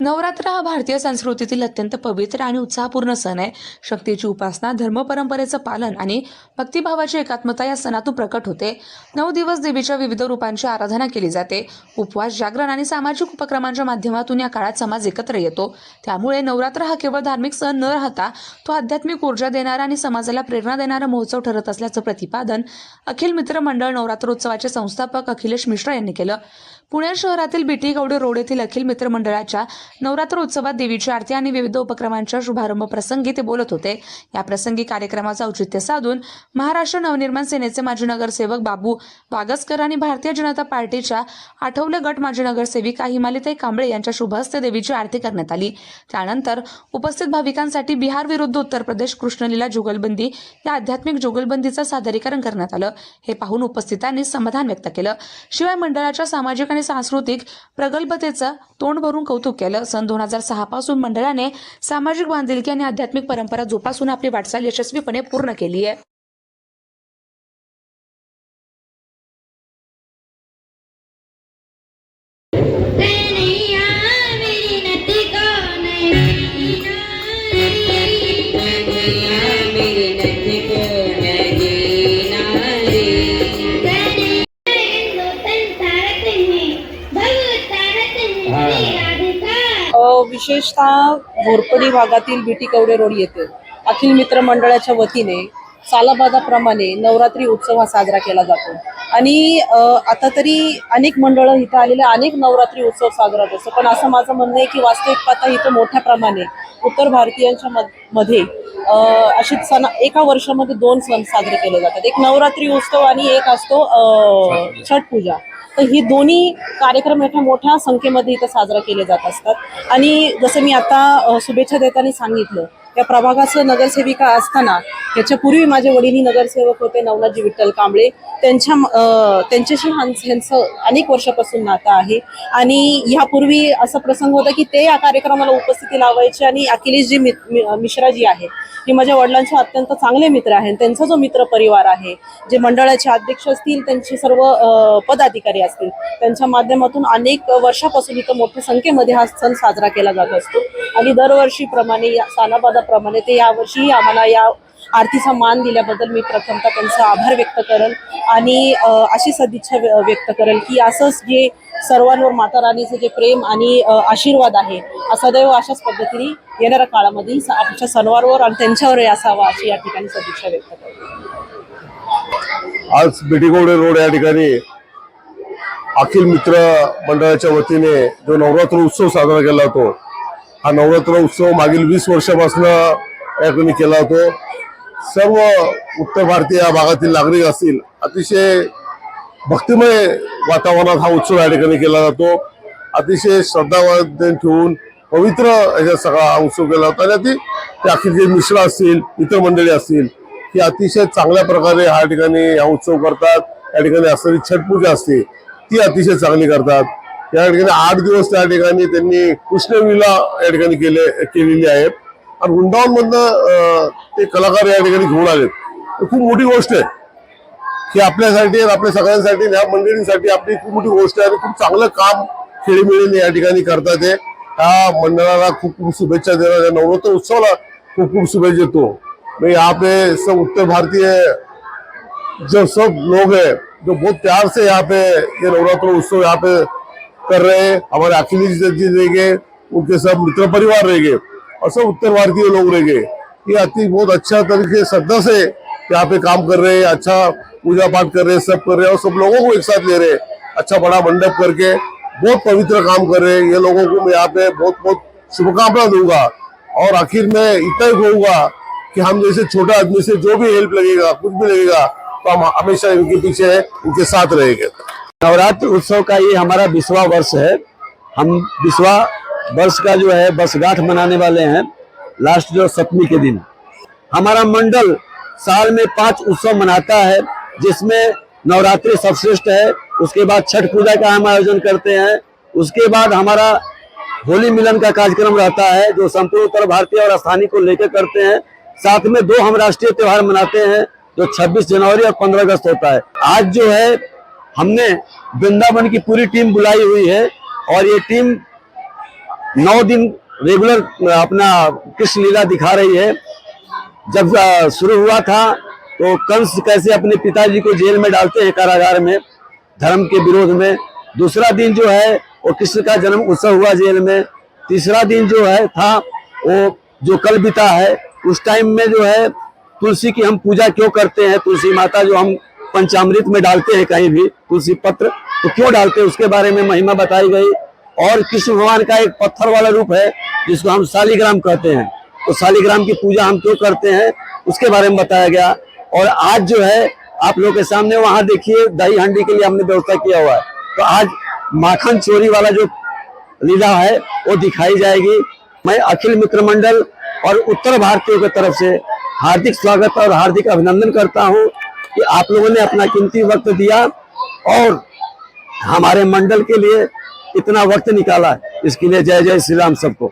नवरात्र हा भारतीय संस्कृतीतील अत्यंत पवित्र आणि उत्साहपूर्ण सण आहे. शक्तीची उपासना धर्मपरंपरेचं पालन आणि भक्तिभावाची एकात्मता या सणातून प्रकट होते. नऊ दिवस देवीच्या विविध रूपांची आराधना केली जाते. उपवास जागरण आणि सामाजिक उपक्रमांच्या माध्यमातून या काळात समाज एकत्र येतो. त्यामुळे नवरात्र हा केवळ धार्मिक सण न राहता तो आध्यात्मिक ऊर्जा देणारा आणि समाजाला प्रेरणा देणारा महोत्सव ठरत असल्याचं प्रतिपादन अखिल मित्र मंडळ नवरात्रोत्सवाचे संस्थापक अखिलेश मिश्रा यांनी केलं. पुणे शहरातील बीटी गौडे रोड येथील अखिल मित्र मंडळाच्या नवरात्र उत्सवात देवीची आरती आणि विविध उपक्रमांच्या शुभारंभ प्रसंगी ते बोलत होते. या प्रसंगी कार्यक्रमाचं औचित्य साधून महाराष्ट्र नवनिर्माण सेनेचे माजी नगरसेवक बाबू वागसकर आणि भारतीय जनता पार्टीच्या आठवले गट माजी नगरसेविका हिमालिताई कांबळे यांच्या शुभ हस्ते देवीची आरती करण्यात आली. त्यानंतर उपस्थित भाविकांसाठी बिहार विरुद्ध उत्तर प्रदेश कृष्णलीला जुगलबंदी या आध्यात्मिक जुगलबंदीचं सादरीकरण करण्यात आलं. हे पाहून उपस्थितांनी समाधान व्यक्त केलं. शिवाय मंडळाच्या सामाजिक आणि सांस्कृतिक प्रगल्भतेचं तोंड भरून कौतुक केलं. सन दोन हजार सहापासून मंडळाने सामाजिक बांधिलकी आणि आध्यात्मिक परंपरा जोपासून आपली वाटचाल यशस्वीपणे पूर्ण केली आहे. विशेषतः घोरपडी भागातील बीटी कवडे रोड येथे अखिल मित्र मंडळाच्या वतीने सालाबादाप्रमाणे नवरात्री उत्सव हा साजरा केला जातो. आणि आता तरी अनेक मंडळं इथं आलेले अनेक नवरात्री उत्सव साजरा करतो पण असं माझं म्हणणं आहे की वास्तविक पाहता इथं मोठ्या प्रमाणे उत्तर भारतीयांच्या मध्ये अशी सण एका वर्षामध्ये दोन सण साजरे केले जातात. एक नवरात्री उत्सव आणि एक असतो छठ पूजा. तर ही दोन्ही कार्यक्रम एका मोठ्या संख्येमध्ये इथं साजरा केले जात असतात. आणि जसं मी आता शुभेच्छा देताना सांगितलं या प्रभागाचं नगरसेविका असताना याच्या पूर्वी माझे वडीलही नगरसेवक होते नवनाथजी विठ्ठल कांबळे. त्यांच्या त्यांच्याशी ह्यांचं अनेक वर्षापासून नातं आहे. आणि ह्यापूर्वी असा प्रसंग होता की ते या कार्यक्रमाला उपस्थिती लावायचे आणि अखिलेशजी मि- मि- मिश्रा जी हे माझ्या वडिलांचे अत्यंत चांगले मित्र आहेत. त्यांचा जो मित्र परिवार आहे जे मंडळाचे अध्यक्ष असतील त्यांचे सर्व पदाधिकारी असतील त्यांच्या माध्यमातून अनेक वर्षापासून इथं मोठ्या संख्येमध्ये हा सण साजरा केला जात असतो. आणि दरवर्षीप्रमाणे या सालाबादाप्रमाणे ते यावर्षी आम्हाला या आरतीचा मान दिल्याबद्दल मी प्रथमतः त्यांचा आभार व्यक्त करेल आणि अशी सदिच्छा व्यक्त करेल की असंच जे सर्वांवर माता राणीचं जे प्रेम आणि आशीर्वाद आहे सदैव अशाच पद्धतीने येणाऱ्या काळामध्ये आमच्या सणवारवर आणि त्यांच्यावर असावा अशी या ठिकाणी सदिच्छा व्यक्त करेल. आज बेटीगोडे रोड या ठिकाणी अखिल मित्र मंडळाच्या वतीने जो नवरात्र उत्सव साजरा केला जातो हा नवरात्र उत्सव मागील वीस वर्षापासून या ठिकाणी केला जातो सर्व उत्तर भारतीय या भागातील नागरिक असतील अतिशय भक्तिमय वातावरणात हा उत्सव या ठिकाणी केला जातो. अतिशय श्रद्धावान ठेवून पवित्र याच्या सगळा हा उत्सव केला जातो. आणि अति ते जे मिश्र असतील इतर मंडळी असतील ही अतिशय चांगल्या प्रकारे ह्या ठिकाणी हा उत्सव करतात. या ठिकाणी असणारी छठ पूजा असते ती अतिशय चांगली करतात. या ठिकाणी आठ दिवस त्या ठिकाणी त्यांनी कृष्णविला या ठिकाणी केले केलेली आहे आणि वृंदावनमधनं ते कलाकार या ठिकाणी घेऊन आलेत. खूप मोठी गोष्ट आहे. की आपल्यासाठी आणि आपल्या सगळ्यांसाठी आणि मंडळींसाठी आपली खूप मोठी गोष्ट आहे आणि खूप चांगलं काम खेळीमेळीने या ठिकाणी करतात आहे ह्या मंडळाला खूप खूप शुभेच्छा देणार या नवरात्र उत्सवाला खूप खूप शुभेच्छा देतो. मैं यहाँ पे सब उत्तर भारतीय जो सब लोग हैं जो बहुत प्यार से यहाँ पे ये नवरात्र उत्सव यहाँ पे कर रहे हैं, हमारे अखिलेश जी रहेंगे उनके सब मित्र परिवार रहेंगे और सब उत्तर भारतीय लोग रहेंगे ये अति बहुत अच्छा तरीके श्रद्धा से यहाँ पे काम कर रहे हैं अच्छा पूजा पाठ कर रहे हैं, सब कर रहे हैं और सब लोगों को एक साथ ले रहे हैं। अच्छा बड़ा मंडप करके बहुत पवित्र काम कर रहे हैं। ये लोगों को मैं यहाँ पे बहुत बहुत शुभकामना दूँगा। और आखिर में इतना ही कहूँगा कि हम जैसे छोटा आदमी से जो भी हेल्प लगेगा, कुछ भी लगेगा तो हम हमेशा इनके पीछे इनके साथ रहेंगे। नवरात्र उत्सव का ये हमारा बीसवा वर्ष है। हम बीसवा वर्ष का जो है, वर्षगांठ मनाने वाले हैं लास्ट जो सप्तमी के दिन। हमारा मंडल साल में पाँच उत्सव मनाता है, जिसमें नवरात्रि सर्वश्रेष्ठ है, उसके बाद छठ पूजा का हम आयोजन करते हैं, उसके बाद हमारा होली मिलन का कार्यक्रम रहता है, जो संपूर्ण उत्तर भारतीय और स्थानीय को लेकर करते हैं। साथ में दो हम राष्ट्रीय त्योहार मनाते हैं, जो 26 जनवरी और 15 अगस्त होता है। आज जो है हमने वृंदावन की पूरी टीम बुलाई हुई है और ये टीम नौ दिन रेगुलर अपना कृष्ण लीला दिखा रही है। जब शुरू हुआ था तो कंस कैसे अपने पिताजी को जेल में डालते हैं कारागार में, धर्म के विरोध में। दूसरा दिन जो है, वो कृष्ण का जन्म उत्सव हुआ जेल में। तीसरा दिन जो है, था, वो जो कल बीता है, उस टाइम में जो है, तुलसी की हम पूजा क्यों करते हैं, तुलसी माता जो हम पंचामृत में डालते हैं कहीं भी तुलसी पत्र तो क्यों डालते हैं? उसके बारे में महिमा बताई गई। और कृष्ण भगवान का एक पत्थर वाला रूप है, जिसको हम शालिग्राम कहते हैं। तो शालिग्राम की पूजा हम क्यों करते हैं? उसके बारे में बताया गया। और आज जो है, आप लोगों के सामने वहाँ देखिए, दही हंडी के लिए हमने व्यवस्था किया हुआ है। तो आज माखन चोरी वाला जो लीला है, वो दिखाई जाएगी। मैं अखिल मित्र मंडल और उत्तर भारतीयों की तरफ़ से हार्दिक स्वागत और हार्दिक अभिनंदन करता हूँ। कि आप लोगों ने अपना कीमती वक्त दिया और हमारे मंडल के लिए इतना वक्त निकाला। इसके लिए जय जय श्री राम सबको।